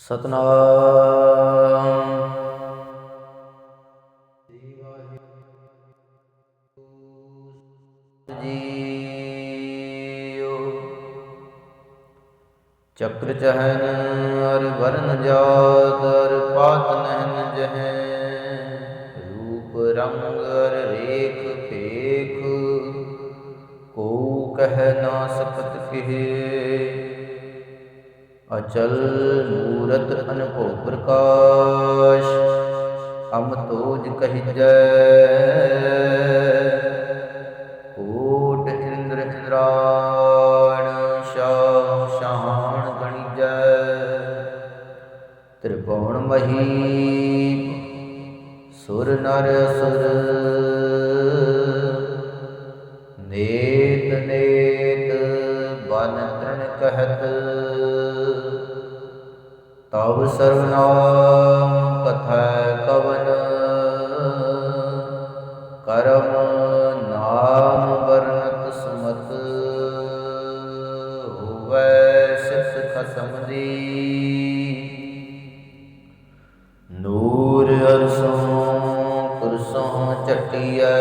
Satnam JIO ਚੱਕਰ ਚਹਨ ਅਰ ਵਰਨ ਜਾਤ ਅਰ ਪਾਤ ਨਹਿਨ ਜਹੈ ਰੂਪ ਰੰਗ ਅਰ ਰੇਖ ਭੇਖ ਕੋ ਕਹਿ ਨਾ ਸਕਤ ਕਿਹੇ ਅਚਲ ਮੂਰਤ ਅਨਭਉ ਪ੍ਰਕਾਸ਼, ਅਮ ਤੋਜ ਕਹੀਜੈ। ਕੋਟ ਇੰਦਰ ਇੰਦਰਾਣ, ਸ਼ਾਹ ਸ਼ਾਹਣ ਗਣੀਜੈ। ਤ੍ਰਿਭੁਵਨ ਮਹੀ ਸੁਰ ਨਰ ਅਸੁਰ ਨੇਤ ਨੇਤ ਬਨ ਤ੍ਰਣ ਕਹਿਤ। ਤਵ ਸਰਵਨਾਮ ਕਥੈ ਕਵਨ ਕਰਮ ਨਾਮ ਵਰਨਤ ਸੁਮਤ ਹੋਵੈ ਸਿਫਤ ਖਸਮ ਦੀ ਨੂਰ ਅਰਸੋਂ ਕੁਰਸੋਂ ਚਟਿਐ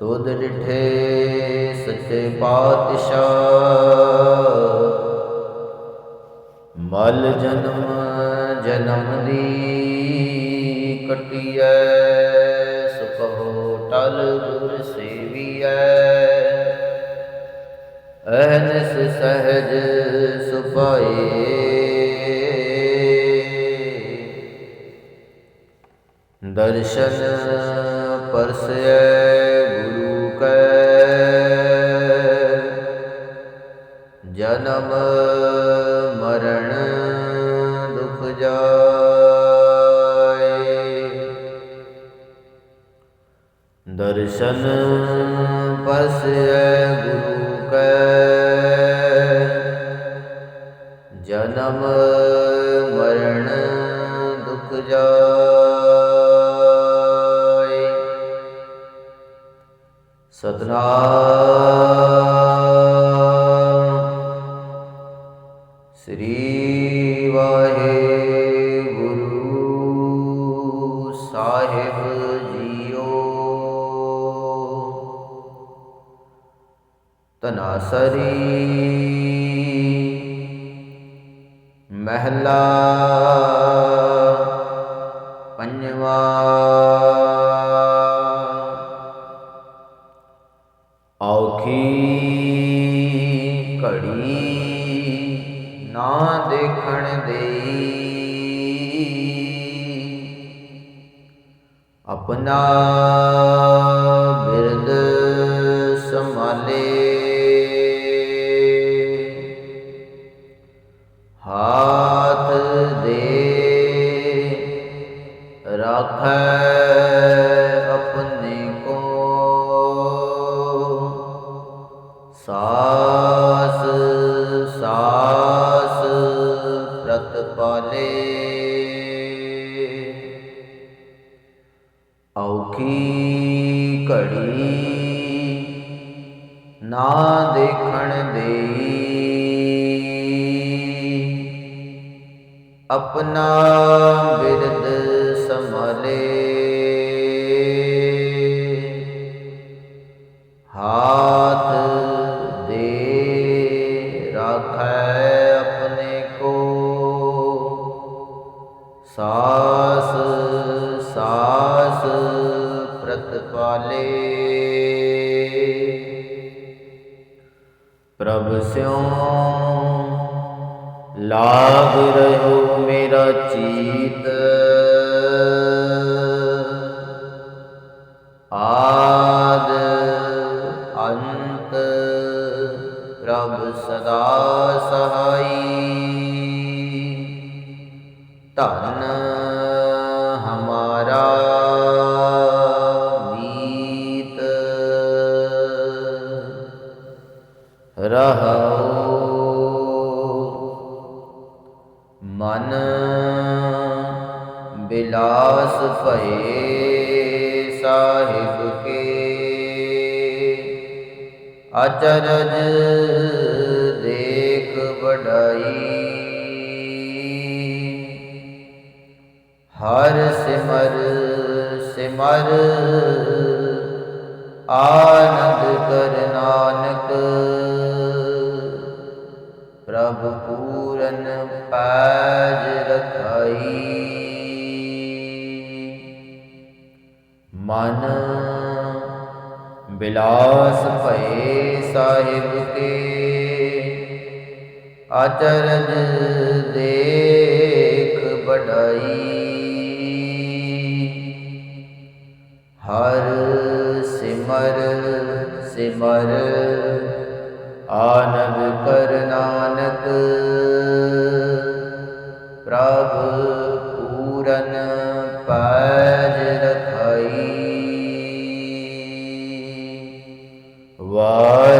ਤੁਧ ਡਿਠੇ ਸੱਚੇ ਪਾਤਸ਼ਾਹ ਮਲ ਜਨਮ ਜਨਮ ਦੀ ਕਟਿਐ, ਸੁਖੋ ਟਲ ਗੁਰ ਸੇਵੀਐ। ਅਹਨਿਸ ਸਹਜ ਸੁਪਾਏ ਦਰਸ਼ਨ ਪਰਸੈ ਗੁਰੂ ਕੈ। ਜਨਮ ਦਰਸ਼ਨ ਪਰਸੈ ਗੁਰੂ ਕੈ। ਜਨਮ ਮਰਨ ਦੁਖ ਜਾਏ। ਸਤਨਾਮ ਤਨਾਸਰੀ ਮਹਿਲਾ ਪੰਜਵਾ। ਔਖੀ ਘੜੀ ਨਾ ਦੇਖਣ ਦੇਈ। ਆਪਣਾ ਔਖੀ ਘੜੀ ਨਾ ਦੇਖਣ ਦੇਈ। ਆਪਣਾ ਬਿਰਦ ਸੰਭਾਲੇ। ਪ੍ਰਭ ਸਿਉ। ਲਾਗ ਰਹੋ ਮੇਰਾ ਚੀਤ। ਆ ਮਨ ਬਿਲਾਸ ਭਏ ਸਾਹਿਬ ਕੇ। ਅਚਰਜ ਦੇਖ ਬੜਾਈ ਹਰ ਸਿਮਰ ਸਿਮਰ ਆਨੰਦ ਕਰਨਾ। ਮਨ ਬਿਲਾਸ ਭਏ ਸਾਹਿਬ ਕੇ। ਅਚਰਜ ਦੇਖ ਬੜਾਈ ਹਰ ਸਿਮਰ ਸਿਮਰ ਆਨੰਦ ਕਰ ਨਾਨਕ। ਪ੍ਰਭ वाहि